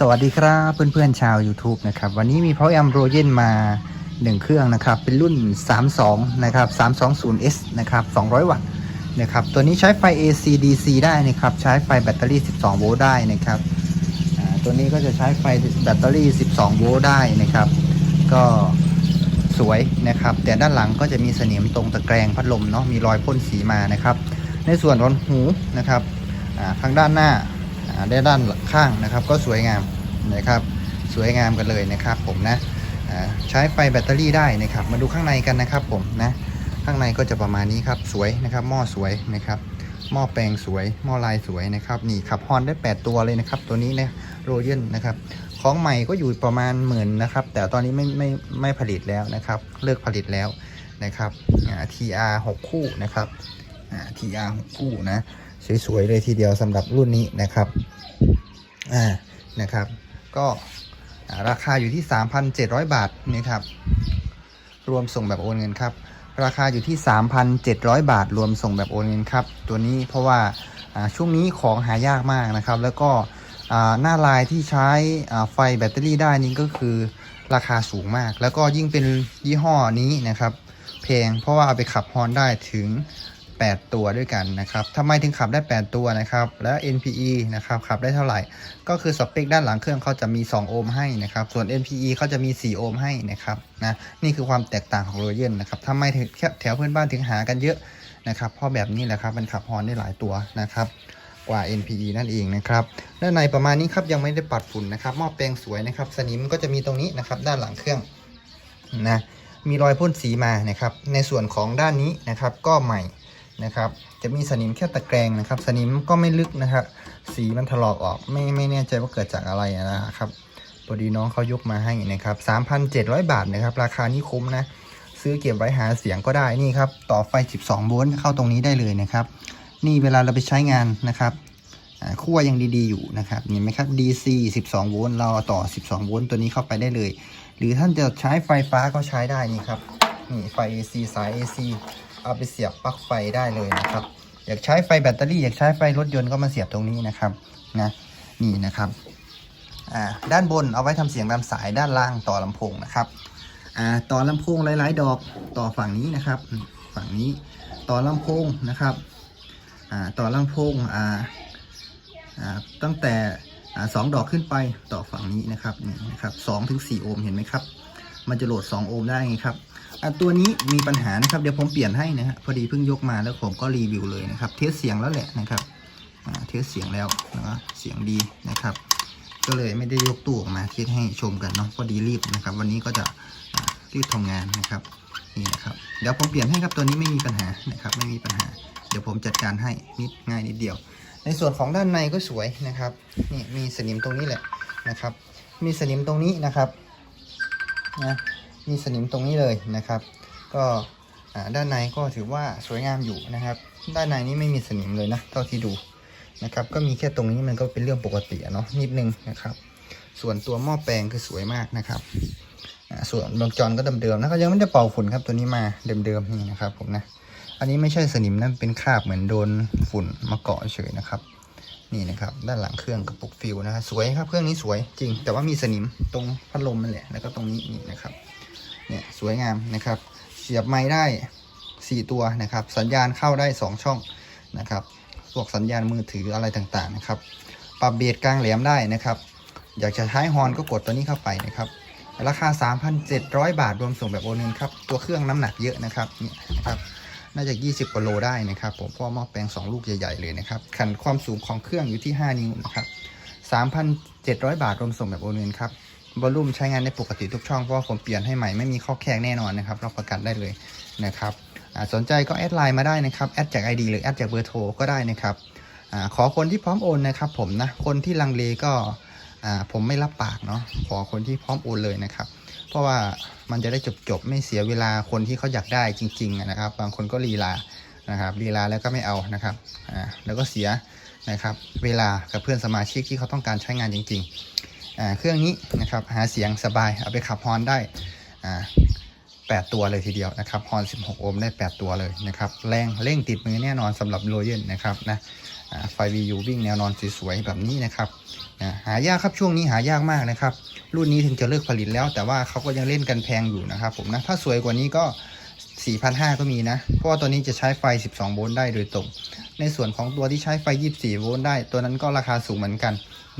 สวัสดีครับเพื่อนๆชาว YouTube นะครับวันนี้มีเพาแอมโรเยนมา 1 เครื่องนะครับ เป็นรุ่น 32 นะครับ 320S นะครับ 200 วัตต์นะครับ ตัวนี้ใช้ไฟ AC DC ได้นะครับ ใช้ไฟแบตเตอรี่ 12 โวลต์ได้นะครับตัวนี้ก็จะใช้ไฟแบตเตอรี่ 12 โวลต์ได้นะครับ ก็สวยนะครับ แต่ด้านหลังก็จะมีสนิมตรงตะแกรงพัดลมเนาะมีรอยพ่นสีมานะครับ ในส่วนของหูนะครับอ่าทางด้านหน้าด้ด้าน ข้างนะครับ ก็สวยงามนะครับ สวยงามกันเลยนะครับ ผมนะใช้ไฟแบตเตอรี่ได้นะครับ มาดูข้างในกันนะครับ ผมนะ ข้างในก็จะประมาณนี้ครับ สวยนะครับ หม้อสวยนะครับ หม้อแปลงสวย หม้อลายสวยนะครับ นี่ขับฮอนได้ 8 ตัวเลยนะครับ ตัวนี้นะโรเยนนะครับ ของใหม่ก็อยู่ประมาณหมื่นนะครับ แต่ตอนนี้ไม่ไม่ไม่ผลิตแล้วนะครับ เลิกผลิตแล้วนะครับ TR 6 คู่นะครับ TR 6 คู่นะ สวยๆเลยทีเดียวสำหรับรุ่นนี้นะครับ อ่านะครับ ก็ราคาอยู่ที่ 3,700 บาทนะครับ รวมส่งแบบโอนเงินครับ ราคาอยู่ที่ 3,700 บาท รวมส่งแบบโอนเงินครับ ตัวนี้เพราะว่าช่วงนี้ของหายากมากนะครับ แล้วก็หน้าลายที่ใช้ไฟแบตเตอรี่ได้นี่ก็คือราคาสูงมาก แล้วก็ยิ่งเป็นยี่ห้อนี้นะครับ แพงเพราะว่าเอาไปขับฮอนได้ถึง 8 ตัวด้วยกันนะครับทำไมถึงขับได้ 8 ตัวนะครับ แล้ว NPE นะครับขับได้เท่าไหร่ ก็คือสเปคด้านหลังเครื่องเขาจะมี 2 โอห์มให้นะครับ ส่วน NPE เขาจะมี 4 โอห์มให้นะครับ นะ นี่คือความแตกต่างของโรเยนนะครับทำไมถึงแถวเพื่อนบ้านถึงหากันเยอะนะครับ เพราะแบบนี้แหละครับ มันขับฮอนได้หลายตัวนะครับ กว่า NPE นั่นเองนะครับ ด้านในประมาณนี้ครับ ยังไม่ได้ปัดฝุ่นนะครับ หม้อแปลงสวยนะครับ สนิมก็จะมีตรงนี้นะครับ ด้านหลังเครื่อง นะมีรอยพ่นสีมานะครับ ในส่วนของด้านนี้นะครับก็ใหม่ นะครับ จะมีสนิมแค่ตะแกรงนะครับ สนิมก็ไม่ลึกนะครับ สีมันถลอกออกไม่ไม่แน่ใจว่าเกิดจากอะไรนะครับพอดีน้องเขายกมาให้นะครับ3,700 บาทนะครับ ราคานี้คุ้มนะ ซื้อเก็บไว้หาเสียงก็ได้นี่ครับ ต่อไฟ 12 โวลต์เข้าตรงนี้ได้เลยนะครับ นี่เวลาเราไปใช้งานนะครับอ่าขั้วยังดีๆ อยู่นะครับเห็นไหมครับ DC 12 โวลต์เราเอาต่อ 12 โวลต์ตัวนี้เข้าไปได้เลย หรือท่านจะใช้ไฟฟ้าก็ใช้ได้นี่ครับนี่ไฟ AC สาย AC เอาไปเสียบปลั๊กไฟได้เลยนะครับ อยากใช้ไฟแบตเตอรี่อยากใช้ไฟรถยนต์ก็มาเสียบตรงนี้นะครับนะนี่นะครับอ่าด้านบนเอาไว้ทำเสียงตามสายด้านล่างต่อลำโพงนะครับอ่าต่อลำโพงหลาย ๆ ดอกต่อฝั่งนี้นะครับ ฝั่งนี้ต่อลำโพงนะครับอ่าต่อลำโพงอ่าอ่าตั้งแต่สองดอกขึ้นไปต่อฝั่งนี้นะครับนี่นะครับสองถึงสี่โอห์มเห็นไหมครับ มันจะโหลด 2 โอห์มได้ไงครับอะตัวนี้มีปัญหานะครับเดี๋ยวผมเปลี่ยนให้นะฮะพอดีเพิ่งยกมาแล้วผมก็รีวิวเลยนะครับ เทสเสียงแล้วแหละนะครับอ่าเทสเสียงแล้วนะเสียงดีนะครับ ก็เลยไม่ได้ยกตู้ออกมาเทสให้ชมกันเนาะพอดีรีบนะครับ วันนี้ก็จะรีบทำงานนะครับนี่นะครับเดี๋ยวผมเปลี่ยนให้ครับตัวนี้ไม่มีปัญหานะครับ ไม่มีปัญหา เดี๋ยวผมจัดการให้นิดง่ายนิดเดียว ในส่วนของด้านในก็สวยนะครับนี่มีสนิมตรงนี้แหละนะครับ มีสนิมตรงนี้นะครับ นะมีสนิมตรงนี้เลยนะครับ ก็ด้านในก็ถือว่าสวยงามอยู่นะครับ ด้านในนี้ไม่มีสนิมเลยนะเท่าที่ดูนะครับก็มีแค่ตรงนี้มันก็เป็นเรื่องปกติเนาะนิดนึงนะครับ ส่วนตัวหม้อแปลงคือสวยมากนะครับส่วนวงจรก็เดิมๆนะก็ยังไม่ได้เป่าฝุ่นครับตัวนี้มาเดิมๆนี่นะครับผมนะอันนี้ไม่ใช่สนิมนั่นเป็นคราบเหมือนโดนฝุ่นมาเกาะเฉยนะครับ นี่นะครับ ด้านหลังเครื่องกระปุกฟิวนะครับสวยครับ เครื่องนี้สวยจริง แต่ว่ามีสนิมตรงพัดลมนั่นแหละแล้วก็ตรงนี้นี่นะครับเนี่ยสวยงามนะครับ เสียบไม้ได้ 4 ตัวนะครับ สัญญาณเข้าได้ 2 ช่องนะครับพวกสัญญาณมือถืออะไรต่างๆนะครับ ปรับเบสกลางแหลมได้นะครับ อยากจะใช้ฮอร์นก็กดตัวนี้เข้าไปนะครับราคา 3,700 บาทรวมส่งแบบโอนเงินครับ ตัวเครื่องน้ำหนักเยอะนะครับนี่นะครับ น่าจะ 20กว่าโลได้นะครับ ผมเพราะหม้อแปลง 2 ลูกใหญ่ๆเลยนะครับขันความสูงของเครื่องอยู่ที่ 5 นิ้วนะครับ3,700 บาทรวมส่งแบบโอนเงินครับวอลลุ่มใช้งานได้ปกติทุกช่องเพราะว่าผมเปลี่ยนให้ใหม่ไม่มีข้อแข้งแน่นอนนะครับรับประกันได้เลยนะครับสนใจก็แอดไลน์มาได้นะครับแอดจาก ID หรือแอดจากเบอร์โทรก็ได้นะครับอขอคนที่พร้อมโอนนะครับ ผมนะคนที่ลังเลก็ผมไม่รับปากเนาะขอคนที่พร้อมโอนเลยนะครับ เพราะว่ามันจะได้จบๆไม่เสียเวลาคนที่เขาอยากได้จริงๆนะครับ บางคนก็ลีลานะครับลีลาแล้วก็ไม่เอานะครับอ่าแล้วก็เสียนะครับเวลากับเพื่อนสมาชิกที่เขาต้องการใช้งานจริงๆอ่าเครื่องนี้นะครับหาเสียงสบายเอาไปขับฮอนได้อ่าแปดตัวเลยทีเดียวนะครับฮอน 16 โอห์มได้ 8 ตัวเลยนะครับ แรงเร่งติดมือแน่นอนสำหรับโรเยนนะครับนะ ไฟ VU วิ่งแนวนอนสวยๆแบบนี้นะครับหายากครับช่วงนี้หายากมากนะครับ รุ่นนี้ถึงจะเลิกผลิตแล้ว แต่ว่าเขาก็ยังเล่นกันแพงอยู่นะครับผมนะถ้าสวยกว่านี้ก็ 4,500 ก็มีนะ เพราะว่าตัวนี้จะใช้ไฟ 12 โวลต์ได้โดยตรง ในส่วนของตัวที่ใช้ไฟ 24 โวลต์ได้ ตัวนั้นก็ราคาสูงเหมือนกัน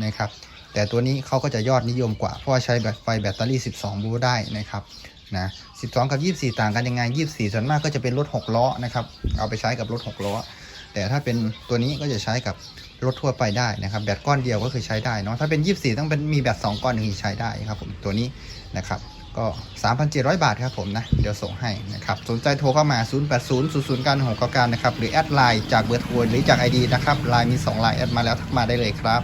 นะครับแต่ตัวนี้เขาก็จะยอดนิยมกว่า เพราะว่าใช้แบบไฟแบตเตอรี่ 12 โวลต์ได้นะครับนะ12 กับ 24 ต่างกันยังไง 24 ส่วนมากก็จะเป็นรถ 6 ล้อนะครับ เอาไปใช้กับรถ 6 ล้อ แต่ถ้าเป็นตัวนี้ก็จะใช้กับรถทั่วไปได้นะครับ แบตก้อนเดียวก็คือใช้ได้เนาะถ้าเป็น 24 ต้องเป็นมีแบต2ก้อนถึงใช้ได้ครับผมตัวนี้นะครับก็ 3,700 บาทครับผมนะ เดี๋ยวส่งให้นะครับ สนใจโทรเข้ามา 0 8 0 0 0 9 6 9 9 นะครับ หรือแอดไลน์จากเบอร์โทรหรือจาก ID นะครับไลน์มี 2ไลน์แอดมาแล้วทักมาได้เลยครับ